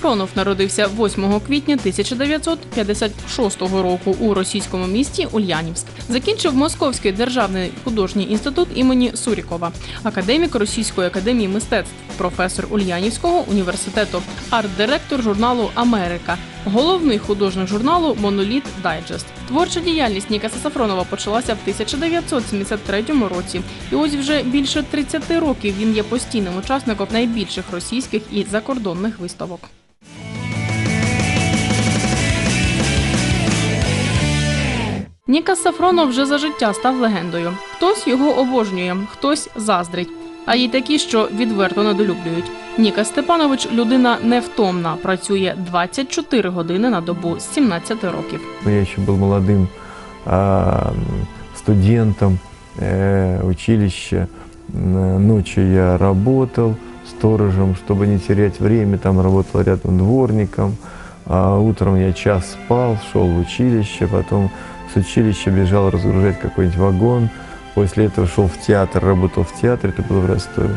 Сафронов народився 8 квітня 1956 року у російському місті Ульянівськ. Закінчив Московський державний художній інститут імені Сурікова, академік Російської академії мистецтв, професор Ульянівського університету, арт-директор журналу Америка, головний художник журналу Моноліт Дайджест. Творча діяльність Нікаса Сафронова почалася в 1973 році, і ось вже більше 30 років він є постійним учасником найбільших російських і закордонних виставок. Нікас Сафронов вже за життя став легендою. Хтось його обожнює, хтось заздрить. А є такі, що відверто недолюблюють. Ніка Степанович людина невтомна, працює 24 години на добу з 17 років. Я еще был молодым а, студентом э, училища. Н- Ночью я работал сторожем, чтобы не терять время, там работал рядом дворником. А утром я час спал, шел в училище, потом с училища бежал разгружать какой-нибудь вагон. После этого шел в театр, работал в театре, это было в Ростове,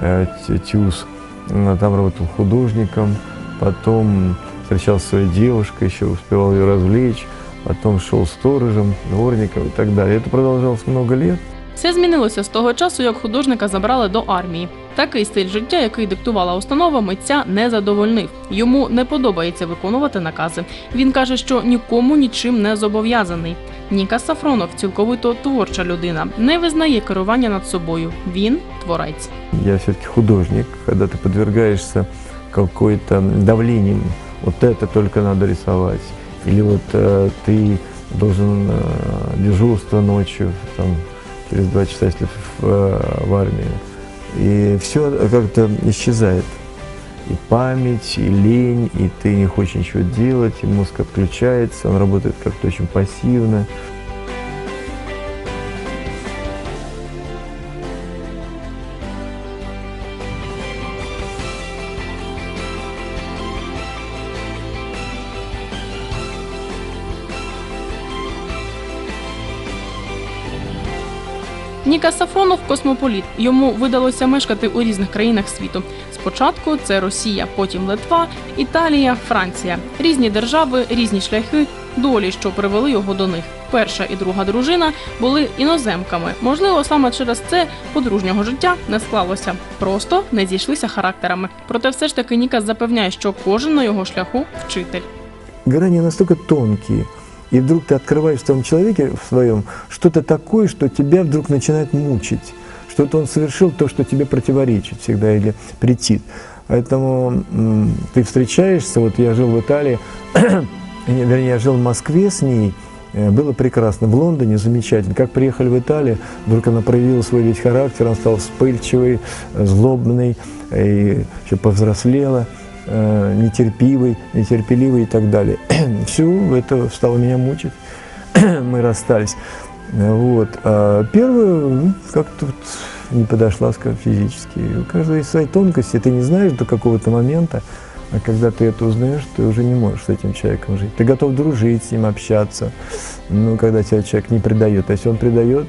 э, ТЮЗ. М, Там работал художником, потом встречался со своей девушкой, еще успевал ее развлечь, потом шел сторожем, дворником и так далее. Это продолжалось много лет. Все змінилося з того часу, як художника забрали до армії. Такий стиль життя, який диктувала установа, митця не задовольнив. Йому не подобається виконувати накази. Він каже, що нікому нічим не зобов'язаний. Ніка Сафронов цілковито творча людина, не визнає керування над собою. Він творець. Я все-таки художник, когда ты подвергаешься какой-то давлению, вот это только надо рисовать. Или вот э, ты должен э, дежурство ночью, там, через два часа, если в, э, в армии. И все как-то исчезает. И память, и лень, и ты не хочешь ничего делать, и мозг отключается, он работает как-то очень пассивно. Ніка Сафронов космополіт. Йому видалося мешкати у різних країнах світу. Спочатку це Росія, потім Литва, Італія, Франція. Різні держави, різні шляхи, долі, що привели його до них. Перша і друга дружина були іноземками. Можливо, саме через це подружнього життя не склалося. Просто не зійшлися характерами. Проте все ж таки Ніка запевняє, що кожен на його шляху вчитель. грани настолько тонкие, и вдруг ты открываешь в том человеке в своем что-то такое, что тебя вдруг начинает мучить. Что-то он совершил то, что тебе противоречит всегда или претит. Поэтому ты встречаешься, вот я жил в Италии, не, вернее, я жил в Москве с ней, э, было прекрасно, в Лондоне замечательно. Как приехали в Италию, вдруг она проявила свой весь характер, она стала вспыльчивой, э, злобной, э, и еще повзрослела э, нетерпивый, нетерпеливый и так далее. Все это стало меня мучить. Мы расстались. Вот. А первая ну, как-то вот не подошла скажем, физически. У каждого есть свои тонкости, ты не знаешь до какого-то момента, а когда ты это узнаешь, ты уже не можешь с этим человеком жить. Ты готов дружить с ним, общаться, ну, когда тебя человек не предает. А если он предает,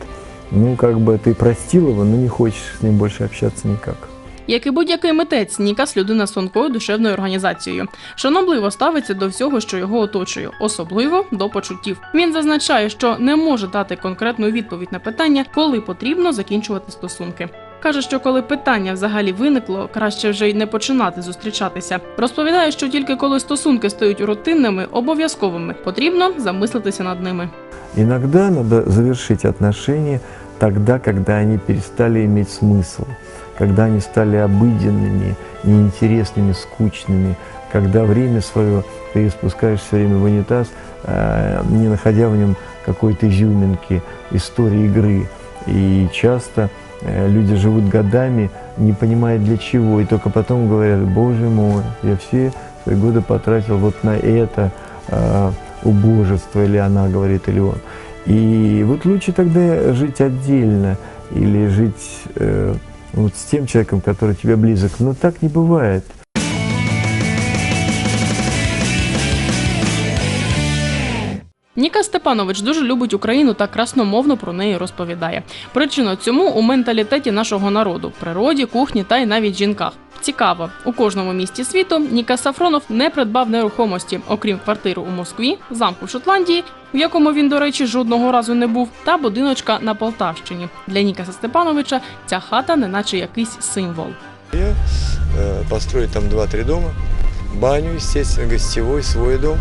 ну, как бы ты простил его, но не хочешь с ним больше общаться никак. Як і будь-який митець, Нікас людина з тонкою душевною організацією. Шанобливо ставиться до всього, що його оточує, особливо до почуттів. Він зазначає, що не може дати конкретну відповідь на питання, коли потрібно закінчувати стосунки. Каже, що коли питання взагалі виникло, краще вже й не починати зустрічатися. Розповідає, що тільки коли стосунки стають рутинними, обов'язковими, потрібно замислитися над ними. Иногда надо завершить отношения тогда, когда они перестали иметь смысл, когда они стали обыденными, неинтересными, скучными, когда время свое ты спускаешь все время в унитаз, э, не находя в нем какой-то изюминки, истории игры. И часто э, люди живут годами, не понимая для чего, и только потом говорят, боже мой, я все свои годы потратил вот на это э, убожество, или она говорит, или он. И вот лучше тогда жить отдельно или жить вот с тем человеком, который тебе близок. Но так не бывает. Ніка Степанович дуже любить Україну та красномовно про неї розповідає. Причина цьому у менталітеті нашого народу, природі, кухні та й навіть жінках. Цікаво, у кожному місті світу Ніка Сафронов не придбав нерухомості, окрім квартири у Москві, замку в Шотландії, в якому він, до речі, жодного разу не був, та будиночка на Полтавщині. Для Ніка Степановича ця хата неначе якийсь символ. Я э, построить там 2-3 дома, баню, естественно, гостевой, свой дом.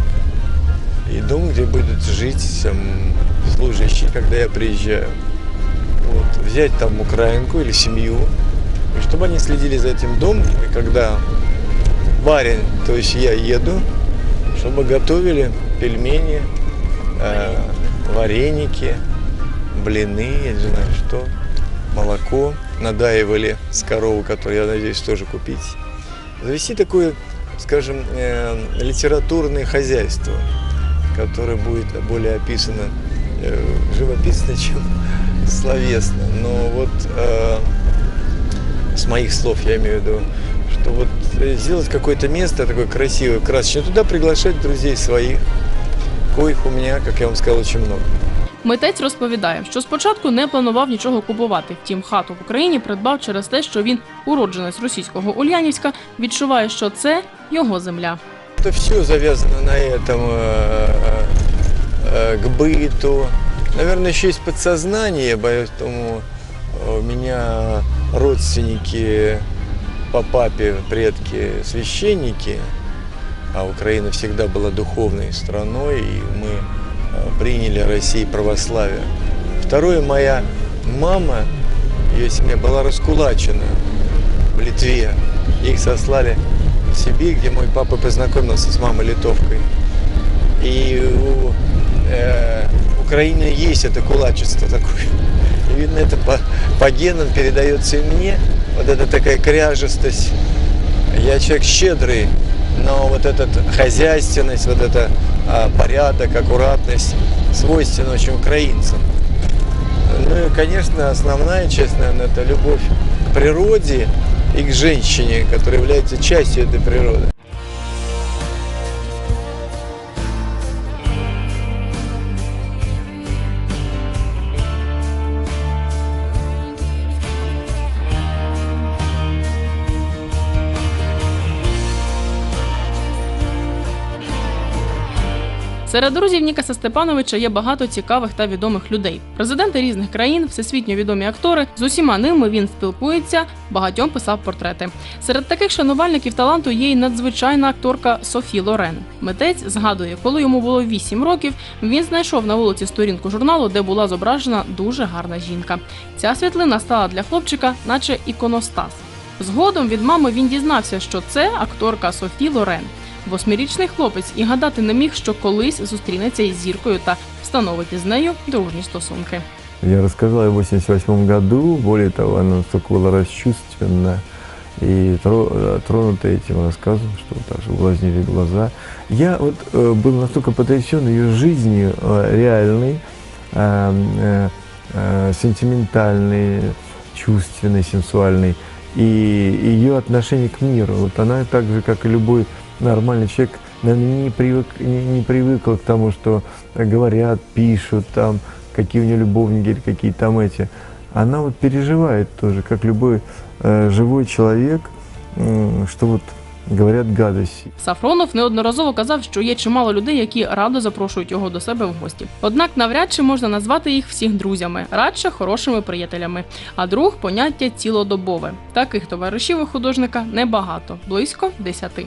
И дом, где будут жить там, служащие, когда я приезжаю. Вот. Взять там украинку или семью, и чтобы они следили за этим домом, и когда барин, то есть я еду, чтобы готовили пельмени, э, вареники, блины, я не знаю что, молоко, надаивали с коровы, которую я надеюсь тоже купить. Завести такое, скажем, э, литературное хозяйство, которое будет более описано э, живописно, чем словесно. Но вот э, с моих слов я имею в виду, что вот э, сделать какое-то место такое красивое, красочное, туда приглашать друзей своих, коих у меня, как я вам сказал, очень много. Митець розповідає, що спочатку не планував нічого купувати. Втім, хату в Україні придбав через те, що він, уродженець російського Ульянівська, відчуває, що це його земля. Это все завязано на этом, э, э, к быту. Наверное, еще есть подсознание, поэтому э, у меня родственники по папе, предки священники, а Украина всегда была духовной страной, и мы э, приняли России православие. Второе, моя мама, ее семья была раскулачена в Литве. Их сослали Сибирь, где мой папа познакомился с мамой литовкой. И у э, Украины есть это кулачество такое. И видно, это по, по генам передается и мне. Вот это такая кряжестость. Я человек щедрый, но вот эта хозяйственность, вот это а, порядок, аккуратность свойственна очень украинцам. Ну и, конечно, основная часть, наверное, это любовь к природе и к женщине, которая является частью этой природы. Серед друзів Нікаса Степановича є багато цікавих та відомих людей. Президенти різних країн, всесвітньо відомі актори. З усіма ними він спілкується, багатьом писав портрети. Серед таких шанувальників таланту є й надзвичайна акторка Софі Лорен. Митець згадує, коли йому було 8 років, він знайшов на вулиці сторінку журналу, де була зображена дуже гарна жінка. Ця світлина стала для хлопчика, наче іконостас. Згодом від мами він дізнався, що це акторка Софі Лорен. Восьмирічний хлопець і гадати не міг, що колись зустрінеться із зіркою та встановить із нею дружні стосунки. Я рассказал в 88 году, более того, она настолько была расчувственна и тро- э, тронута этим рассказом, что даже увлажнили глаза. Я вот э, был настолько потрясен ее жизнью э, реальной, э, э, э, сентиментальной, чувственной, сенсуальной, и ее отношение к миру. Вот она так же, как и любой нормальный человек, наверное, не, привык, не, не привыкла к тому, что говорят, пишут, там, какие у нее любовники или какие там эти. Она вот переживает тоже, как любой э, живой человек, м, что вот говорят гадости. Сафронов неодноразово казав, що є чимало людей, які радо запрошують його до себе в гості. Однак навряд чи можна назвати їх всіх друзями, радше хорошими приятелями. А друг поняття цілодобове. Таких товаришів у художника небагато, близько десяти.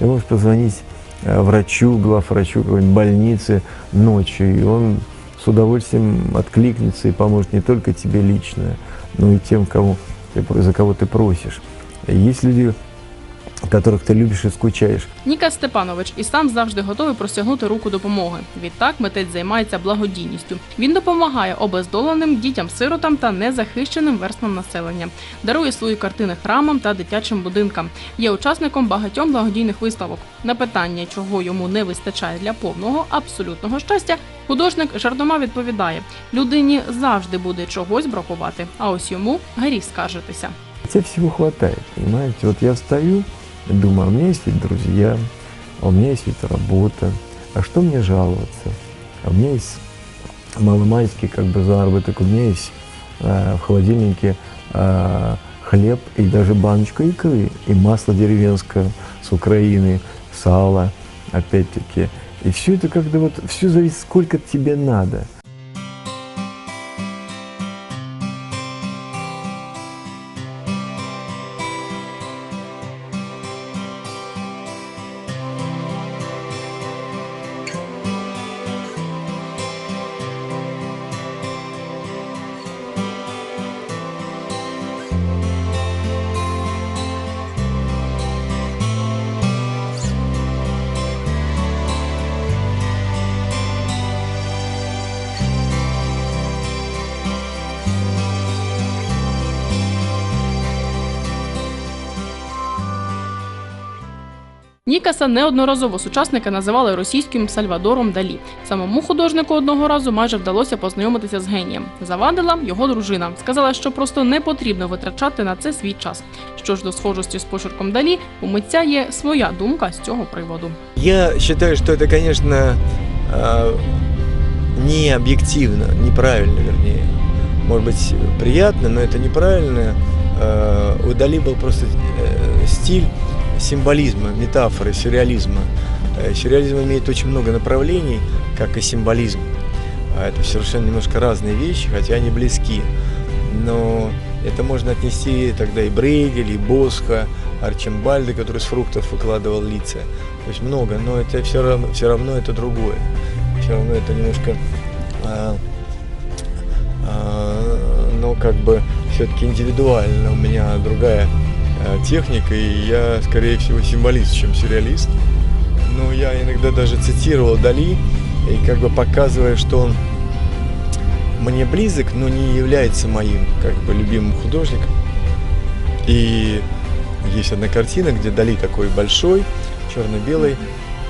Ты можешь позвонить э, врачу, главврачу какой-нибудь больницы ночью, и он с удовольствием откликнется и поможет не только тебе лично, но и тем, кому ты, за кого ты просишь. Есть люди, которых ты любишь и скучаешь. Ніка Степанович і сам завжди готовий простягнути руку допомоги. Відтак митець займається благодійністю. Він допомагає обездоленим дітям-сиротам та незахищеним верствам населення, дарує свої картини храмам та дитячим будинкам. Є учасником багатьом благодійних виставок. На питання, чого йому не вистачає для повного абсолютного щастя, художник жартома відповідає: людині завжди буде чогось бракувати, а ось йому гріх скаржитися. Тебе всего хватает, понимаете? Вот я встаю думаю, у меня есть ведь друзья, а у меня есть ведь работа, а что мне жаловаться? А у меня есть маломальский как бы заработок, у меня есть э, в холодильнике э, хлеб и даже баночка икры, и масло деревенское с Украины, сало, опять-таки. И все это как-то вот, все зависит, сколько тебе надо. Нікаса неодноразово сучасники називали російським Сальвадором Далі. Самому художнику одного разу майже вдалося познайомитися з генієм. Завадила його дружина. Сказала, що просто не потрібно витрачати на це свій час. Що ж до схожості з почерком Далі, у митця є своя думка з цього приводу. Я считаю, что это, конечно, э, не объективно, неправильно, вернее. Может быть, приятно, но это неправильно. Э, У Дали был просто э, стиль Символизма, метафоры, сюрреализма. Э, Сюрреализм имеет очень много направлений, как и символизм. А Это совершенно немножко разные вещи, хотя они близки. Но это можно отнести тогда и Брейгель, и Босха, Арчимбальда, который с фруктов выкладывал лица. То есть много, но это все равно, все равно это другое. Все равно это немножко, а, а, ну как бы все-таки индивидуально. У меня другая а, техника, и я скорее всего символист, чем сюрреалист. Но я иногда даже цитировал Дали, и как бы показывая, что он мне близок, но не является моим как бы любимым художником. И есть одна картина, где Дали такой большой, черно-белый,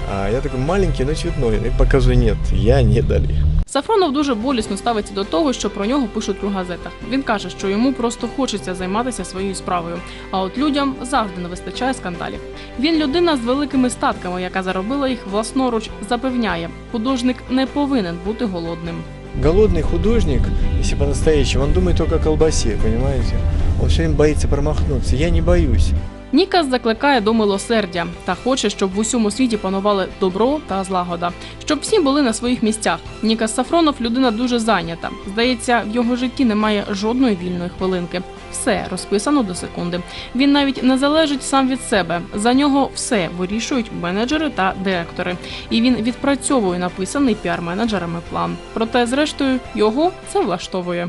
а я такой маленький, но цветной. И показываю, нет, я не Дали. Сафронов дуже болісно ставиться до того, що про нього пишуть у газетах. Він каже, що йому просто хочеться займатися своєю справою. А от людям завжди не вистачає скандалів. Він людина з великими статками, яка заробила їх власноруч, запевняє, художник не повинен бути голодним. Голодный художник, если по-настоящему, он думает только о колбасе, понимаете? Он все время боится. Я не боюсь. Нікас закликає до милосердя та хоче, щоб в усьому світі панували добро та злагода, щоб всі були на своїх місцях. Нікас Сафронов людина дуже зайнята. Здається, в його житті немає жодної вільної хвилинки. Все розписано до секунди. Він навіть не залежить сам від себе. За нього все вирішують менеджери та директори. І він відпрацьовує написаний піар-менеджерами план. Проте, зрештою, його це влаштовує.